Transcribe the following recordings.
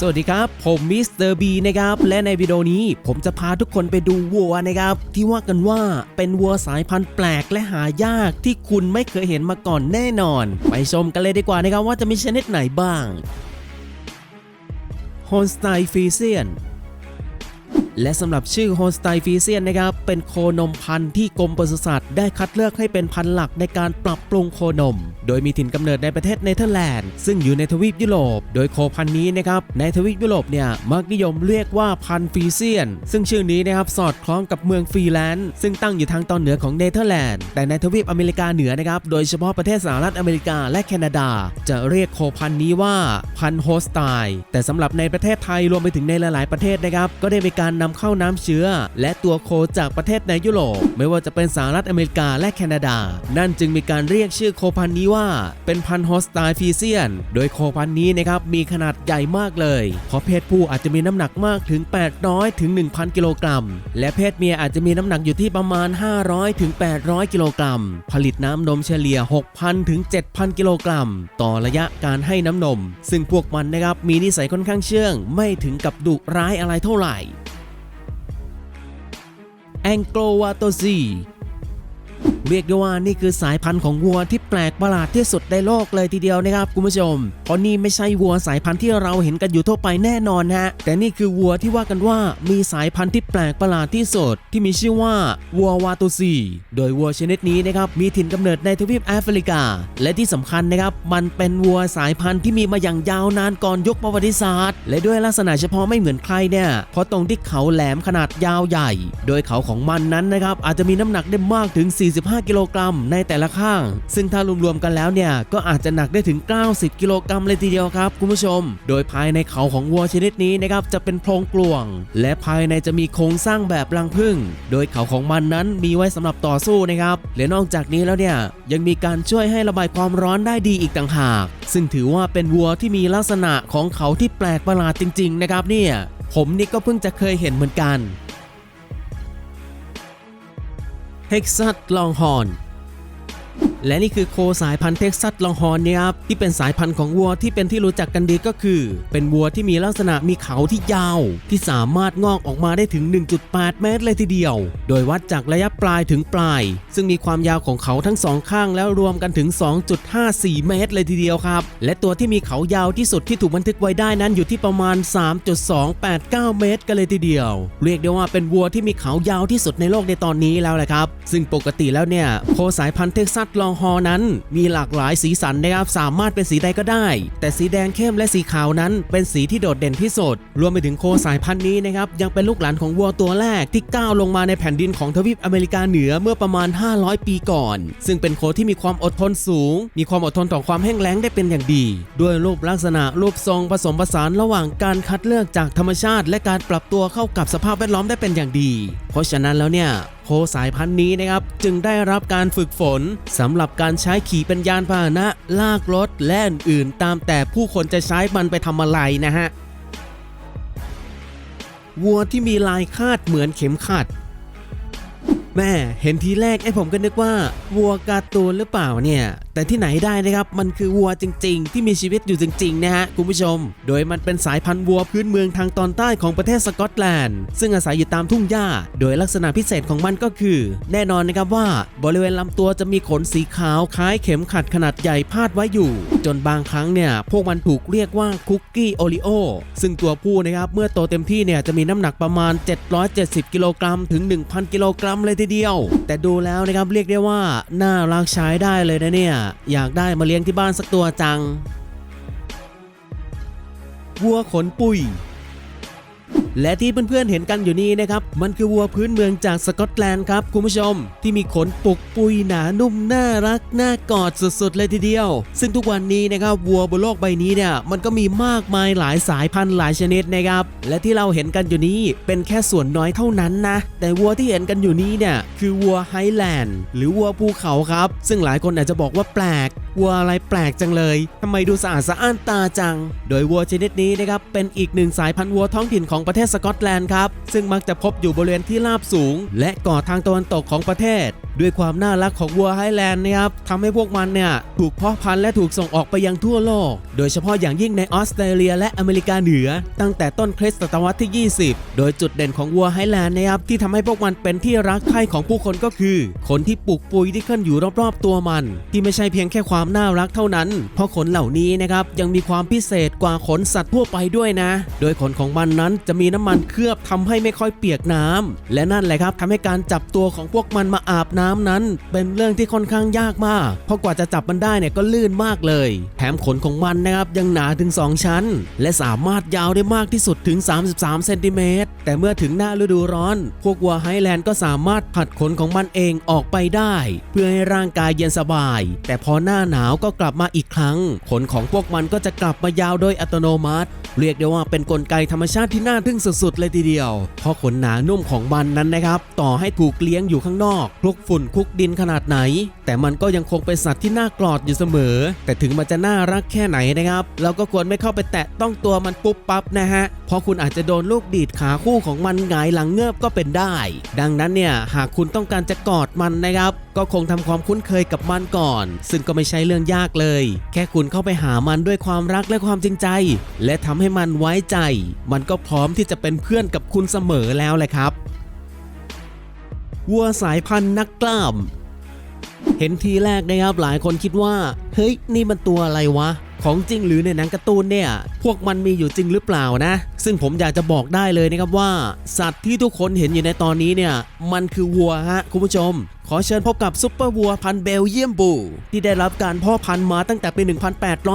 สวัสดีครับ ผมมิสเตอร์บีนะครับ และในวิดีโอนี้ผมจะพาทุกคนไปดูวัวนะครับ ที่ว่ากันว่าเป็นวัวสายพันธุ์แปลกและหายากที่คุณไม่เคยเห็นมาก่อนแน่นอน ไปชมกันเลยดีกว่านะครับว่าจะมีชนิดไหนบ้างฮอนสไตฟีเซียน และสำหรับชื่อโฮสไตฟีเซียนนะครับ เป็นโคนมพันธุ์ที่กรมปศุสัตว์ได้คัดเลือกให้เป็นพันธุ์หลักในการปรับปรุงโคนม โดยมีถิ่นกำเนิดในประเทศเนเธอร์แลนด์ ซึ่งอยู่ในทวีปยุโรป โดยโคพันธุ์นี้นะครับ ในทวีปยุโรปเนี่ย มักนิยมเรียกว่าพันธุ์ฟีเซียน ซึ่งชื่อนี้นะครับสอดคล้องกับเมืองฟรีแลนด์ ซึ่งตั้งอยู่ทางตอนเหนือของเนเธอร์แลนด์ แต่ในทวีปอเมริกาเหนือนะครับ โดยเฉพาะประเทศสหรัฐอเมริกาและแคนาดา จะเรียกโคพันธุ์นี้ว่าพันธุ์โฮสไตแต่สำหรับในประเทศไทยรวมไปถึงในหลาย ๆ ประเทศนะครับ ก็ได้มีการนำเข้าน้ำเชื้อ และตัวโคจากประเทศในยุโรป ไม่ว่าจะเป็นสหรัฐอเมริกาและแคนาดา นั่นจึงมีการเรียกชื่อโคพันนี้ว่า เป็นพันธุ์โฮสไตฟีเซียน โดยโคพันนี้นะครับมีขนาดใหญ่มากเลย เพราะเพศผู้อาจจะมีน้ำหนักมากถึง 800ถึง1,000 กิโลกรัม และเพศเมียอาจจะมีน้ำหนักอยู่ที่ประมาณ 500ถึง800 กิโลกรัม ผลิตน้ำนมเฉลี่ย 6,000ถึง7,000 กิโลกรัม ต่อระยะการให้น้ำนม ซึ่งพวกมันนะครับมีนิสัยค่อนข้างเชื่อง ไม่ถึงกับดุร้ายอะไรเท่าไหร่ Angkor Wat Z เรียกได้ว่านี่คือสายพันธุ์ของวัวที่แปลกประหลาดที่สุดในโลกเลยทีเดียวนะครับคุณผู้ชม เพราะนี่ไม่ใช่วัวสายพันธุ์ที่เราเห็นกันอยู่ทั่วไปแน่นอนฮะ แต่นี่คือวัวที่ว่ากันว่ามีสายพันธุ์ที่แปลกประหลาดที่สุดที่มีชื่อว่าวัววาโตซี โดยวัวชนิดนี้นะครับมีถิ่นกำเนิดในทวีปแอฟริกา และที่สำคัญนะครับมันเป็นวัวสายพันธุ์ที่มีมาอย่างยาวนานก่อนยุคประวัติศาสตร์ และด้วยลักษณะเฉพาะไม่เหมือนใครเนี่ยเพราะตรงที่เขาแหลมขนาดยาวใหญ่ โดยเขาของมันนั้นนะครับอาจจะมีน้ำหนักได้มากถึง 45 5 กิโลกรัมในแต่ละข้าง ซึ่งถ้ารวมๆกันแล้วเนี่ยก็อาจจะหนักได้ถึง 90 กิโลกรัมเลยทีเดียวครับคุณผู้ชม โดยภายในเขาของวัวชนิดนี้นะครับจะเป็นโพรงกลวง และภายในจะมีโครงสร้างแบบรังผึ้งโดยเขาของมันนั้นมีไว้สำหรับต่อสู้นะครับและนอกจากนี้แล้วเนี่ยยังมีการช่วยให้ระบายความร้อนได้ดีอีกต่างหาก ซึ่งถือว่าเป็นวัวที่มีลักษณะของเขาที่แปลกประหลาดจริงๆนะครับเนี่ยผมนี่ก็เพิ่งจะเคยเห็นเหมือนกัน เท็ และนี่คือโคสายพันธุ์เท็กซัสลองฮอร์นเนี่ยครับที่เป็นสายพันธุ์ของวัวที่เป็นที่รู้จักกันดีก็คือ เป็นวัวที่มีลักษณะมีเขาที่ยาว ที่สามารถงอกออกมาได้ถึง 1.8 เมตรเลยทีเดียว โดยวัดจากระยะปลายถึงปลาย ซึ่งมีความยาวของเขาทั้งสองข้างแล้วรวมกันถึง 2.54 เมตรเลยทีเดียวครับ และตัวที่มีเขายาวที่สุดที่ถูกบันทึกไว้ได้นั้นอยู่ที่ประมาณ 3.289 เมตร กันเลยทีเดียว เรียกได้ว่าเป็นวัวที่มีเขายาวที่สุดในโลกในตอนนี้แล้วแหละครับ ซึ่งปกติแล้วเนี่ยโคสายพันธุ์เท็กซัสลองฮอร์นั้น มีหลากหลายสีสันนะครับสามารถเป็นสีใดก็ได้ แต่สีแดงเข้มและสีขาวนั้น เป็นสีที่โดดเด่นที่สุด รวมไปถึงโคสายพันธุ์นี้นะครับยังเป็นลูกหลานของวัวตัวแรกที่ก้าวลงมาในแผ่นดินของทวีปอเมริกาเหนือเมื่อประมาณ 500 ปีก่อน ซึ่งเป็นโคที่มีความอดทนสูง มีความอดทนต่อความแห้งแล้งได้เป็นอย่างดี ด้วยรูปลักษณะรูปทรงผสมผสานระหว่างการคัดเลือกจากธรรมชาติ และการปรับตัวเข้ากับสภาพแวดล้อมได้เป็นอย่างดี เพราะฉะนั้นแล้วเนี่ย โคสายพันธุ์นี้นะครับ จึงได้รับการฝึกฝนสำหรับการใช้ขี่เป็นยานพาหนะ ลากรถและอื่นๆ ตามแต่ผู้คนจะใช้มันไปทำอะไรนะฮะ วัวที่มีลายคาดเหมือนเข็มขัด แม่เห็นทีแรกไอ้ผมก็นึกว่า วัวการ์ตูนหรือเปล่าเนี่ย แต่ที่ไหนได้นะครับ มันคือวัวจริง ๆ ที่มีชีวิตอยู่จริงๆนะฮะคุณผู้ชม โดยมันเป็นสายพันธุ์วัวพื้นเมืองทางตอนใต้ของประเทศสกอตแลนด์ ซึ่งอาศัยอยู่ตามทุ่งหญ้า โดยลักษณะพิเศษของมันก็คือ แน่นอนนะครับว่าบริเวณลำตัวจะมีขนสีขาวคล้ายเข็มขัดขนาดใหญ่พาดไว้อยู่ จนบางครั้งเนี่ยพวกมันถูกเรียกว่าคุกกี้โอริโอซึ่งตัวผู้นะครับเมื่อโตเต็มที่เนี่ยจะมีน้ำหนักประมาณ 770 กิโลกรัมถึง 1,000 กิโลกรัมเลยทีเดียว แต่ดูแล้วนะครับเรียกได้ว่าน่ารักใช้ได้เลยนะเนี่ยอยากได้มาเลี้ยงที่บ้านสักตัวจัง วัวขนปุย และที่เพื่อนๆเห็นกันอยู่นี้นะครับ มันคือวัวพื้นเมืองจากสกอตแลนด์ครับคุณผู้ชม ที่มีขนปุกปุยหนานุ่มน่ารักน่ากอดสุดๆเลยทีเดียว ซึ่งทุกวันนี้นะครับวัวบนโลกใบนี้เนี่ยมันก็มีมากมายหลายสายพันธุ์หลายชนิดนะครับ และที่เราเห็นกันอยู่นี้เป็นแค่ส่วนน้อยเท่านั้นนะ แต่วัวที่เห็นกันอยู่นี้เนี่ยคือวัวไฮแลนด์หรือวัวภูเขาครับ ซึ่งหลายคนอาจจะบอกว่าแปลก วัวอะไรแปลกจังเลยทำไมดูสะอาดสะอ้านตาจัง โดยวัวชนิดนี้นะครับเป็นอีกหนึ่งสายพันธุ์วัวท้องถิ่นของประเทศสกอตแลนด์ครับ ซึ่งมักจะพบอยู่บริเวณที่ราบสูง และก่อทางตะวันตกของประเทศ ด้วยความน่ารักของวัวไฮแลนด์นะครับทำให้พวกมันเนี่ยถูกเพาะพันธุ์และถูกส่งออกไปยังทั่วโลก โดยเฉพาะอย่างยิ่งในออสเตรเลียและอเมริกาเหนือ ตั้งแต่ต้นคริสตศตวรรษที่ 20 โดยจุดเด่นของวัวไฮแลนด์นะครับที่ทำให้พวกมันเป็นที่รักใคร่ของผู้คนก็คือขนที่ปลูกปุยที่ขึ้นอยู่รอบๆตัวมัน ที่ไม่ใช่เพียงแค่ความน่ารักเท่านั้น เพราะขนเหล่านี้นะครับยังมีความพิเศษกว่าขนสัตว์ทั่วไปด้วยนะ โดยขนของมันนั้นจะมีน้ำมันเคลือบทำให้ไม่ค่อยเปียกน้ำและนั่นแหละครับทำให้การจับตัวของพวกมันมาอาบน้ำนั้นเป็นเรื่องที่ค่อนข้างยากมาก เพราะกว่าจะจับมันได้เนี่ยก็ลื่นมากเลย แถมขนของมันนะครับยังหนาถึง 2 ชั้น และสามารถยาวได้มากที่สุดถึง 33เซนติเมตรแต่เมื่อถึงหน้าฤดูร้อน พวกวัวไฮแลนด์ก็สามารถผัดขนของมันเองออกไปได้ เพื่อให้ร่างกายเย็นสบาย แต่พอหน้าหนาวก็กลับมาอีกครั้ง ขนของพวกมันก็จะกลับมายาวโดยอัตโนมัติ เรียกได้ว่าเป็นนกลไกธรรมชาติที่น่าทึ่งสุดๆเลยทีเดียว เพราะขนหนานุ่มของมันนั้นนะครับ ต่อให้ถูกเลี้ยงอยู่ข้างนอกคลุกฝุ่นคุกดินขนาดไหน แต่มันก็ยังคงเป็นสัตว์ที่น่ากลอดอยู่เสมอ แต่ถึงมันจะน่ารักแค่ไหนนะครับเราก็ควรไม่เข้าไปแตะต้องตัวมันปุ๊บปั๊บนะฮะเพราะคุณอาจจะโดนลูกดีดขาคู่ของมันหงายหลังเงือบก็เป็นได้ ดังนั้นเนี่ยหากคุณต้องการจะกอดมันนะครับ ก็คงทำความคุ้นเคยกับมันก่อน ซึ่งก็ไม่ใช่เรื่องยากเลย แค่คุณเข้าไปหามันด้วยความรักและความจริงใจ และทำให้มันไว้ใจ มันก็พร้อมที่จะเป็นเพื่อนกับคุณเสมอแล้วแหละครับ วัวสายพันธุ์นักกล้าม เห็นทีแรกนะครับหลายคนคิดว่า เฮ้ย นี่มันตัวอะไรวะ ของจริงหรือในหนังการ์ตูนเนี่ย พวกมันมีอยู่จริงหรือเปล่านะ ซึ่งผมอยากจะบอกได้เลยนะครับว่า สัตว์ที่ทุกคนเห็นอยู่ในตอนนี้เนี่ยมันคือวัวฮะคุณผู้ชม ขอเชิญพบกับซุปเปอร์วัวพันเบลเยียมบู ที่ได้รับการพ่อพันธุ์มาตั้งแต่ปี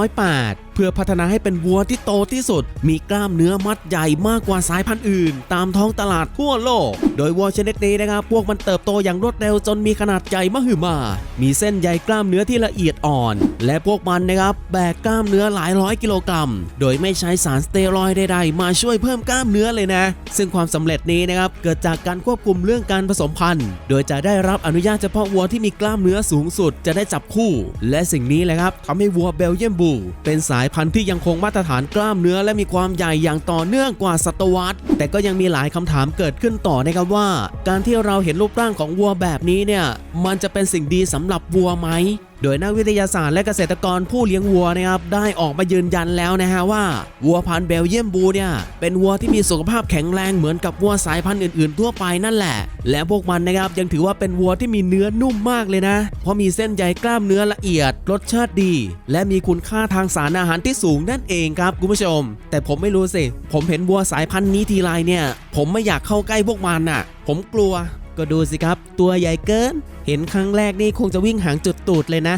1808 เพื่อพัฒนาให้เป็นวัวที่โตที่สุด มีกล้ามเนื้อมัดใหญ่มากกว่าสายพันธุ์อื่น ตามท้องตลาดทั่วโลก โดยวัวชนิดนี้นะครับพวกมันเติบโตอย่างรวดเร็วจนมีขนาดใหญ่มหึมา มีเส้นใยกล้ามเนื้อที่ละเอียดอ่อน และพวกมันนะครับแบกกล้ามเนื้อหลายร้อยกิโลกรัม โดยไม่ใช้สารสเตียรอยด์ใดๆมาช่วยเพิ่มกล้ามเนื้อเลยนะ ซึ่งความสำเร็จนี้นะครับเกิดจากการควบคุมเรื่องการผสมพันธุ์ โดยจะได้รับอนุญาตเฉพาะวัวที่มีกล้ามเนื้อสูงสุดจะได้จับคู่ และสิ่งนี้แหละครับทำให้วัวเบลเยียมบู เป็นสายพันธุ์ที่ยังคงมาตรฐานกล้ามเนื้อ และมีความใหญ่อย่างต่อเนื่องกว่าศตวรรษ แต่ก็ยังมีหลายคำถามเกิดขึ้นต่อนะครับว่า การที่เราเห็นรูปร่างของวัวแบบนี้เนี่ยมันจะเป็นสิ่งดีสำหรับวัวไหม โดยนักวิทยาศาสตร์และเกษตรกรผู้เลี้ยงวัวนะครับได้ออกมายืนยันแล้วนะฮะว่า วัวพันธุ์เบลเยียมบูเนี่ยเป็นวัวที่มีสุขภาพแข็งแรงเหมือนกับวัวสายพันธุ์อื่นๆ ทั่วไปนั่นแหละ และพวกมันนะครับยังถือว่าเป็นวัวที่มีเนื้อนุ่มมากเลยนะ เพราะมีเส้นใยกล้ามเนื้อละเอียด รสชาติดี และมีคุณค่าทางสารอาหารที่สูงนั่นเองครับคุณผู้ชม แต่ผมไม่รู้สิผมเห็นวัวสายพันธุ์นี้ทีไรเนี่ย ผมไม่อยากเข้าใกล้พวกมันน่ะ ผมกลัว ก็ดูสิครับ ตัวใหญ่เกิน เห็นครั้งแรกนี่คงจะวิ่งหางจุดตูดเลยนะ